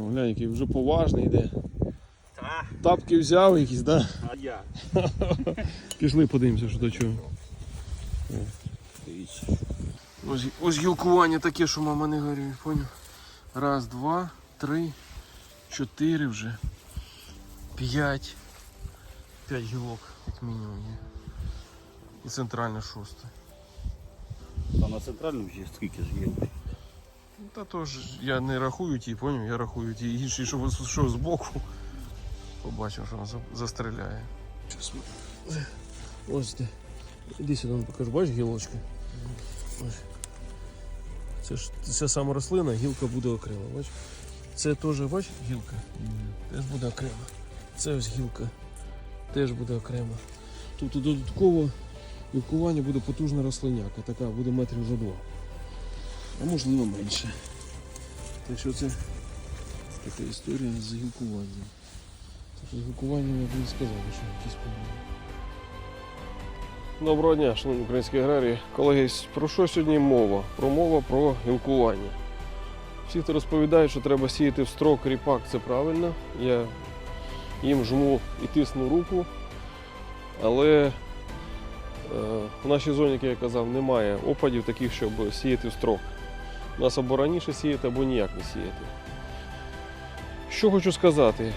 О, глянь, який вже поважний йде. Та, Тапки взяв якісь, да? а я. Пішли подивимося, що до чого. Дивіться. Ось, ось гілкування таке, що мама не горює, поняв? Раз, два, три, чотири вже. П'ять. П'ять гілок, як мінімум є. І центральна шоста. А на центральному ще скільки ж є? Та то ж я не рахую ті, поняв? Я рахую ті інші, що, що збоку. Побачив, що він за- застріляє. Ось де. Іди сюди, ну, покажу, бачиш гілочки? Ось. Це ж ця сама рослина, гілка буде окремо, бачиш? Це теж, бачиш, гілка? Теж буде окремо. Це ось гілка. Теж буде окремо. Тут додатково гілкування буде потужна рослиняка, така буде метрів за два а можливо менше. Так що це така історія з гілкуванням. З гілкуванням я б не сказав, що якісь проблеми. Доброго дня, шановні українські аграрії. Колеги, про що сьогодні мова? Про мова про гілкування. Всі, хто розповідають, що треба сіяти в строк ріпак, це правильно. Я їм жму і тисну руку. Але е, в нашій зоні, як я казав, немає опадів таких, щоб сіяти в строк. Нас або раніше сіяти, або ніяк не сіяти. Що хочу сказати е,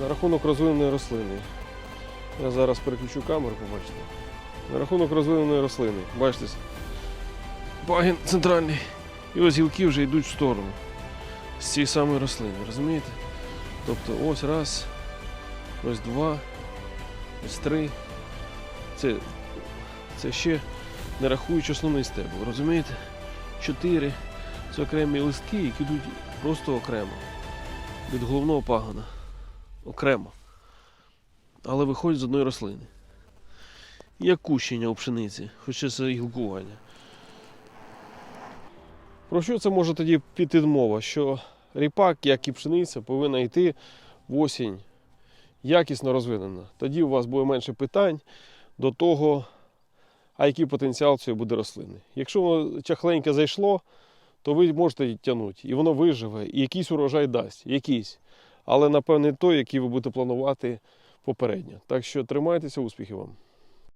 на рахунок розвиненої рослини. Я зараз переключу камеру, побачите. На рахунок розвиненої рослини. Бачите, пагін центральний. І ось гілки вже йдуть в сторону з цієї самої рослини, розумієте? Тобто ось раз, ось два, ось три. Це, це ще не рахуючи основний стебл, розумієте? Чотири. Це окремі листки, які йдуть просто окремо. Від головного пагона. Окремо. Але виходять з одної рослини. Як кущення у пшениці, хоча це гілкування. Про що це може тоді піти мова? Що ріпак, як і пшениця, повинна йти в осінь якісно розвинена. Тоді у вас буде менше питань до того, а який потенціал цієї буде рослини. Якщо воно чахленьке зайшло, то ви можете її тягнути, і воно виживе, і якийсь урожай дасть, якийсь. Але напевне той, який ви будете планувати попередньо. Так що тримайтеся, успіхів вам.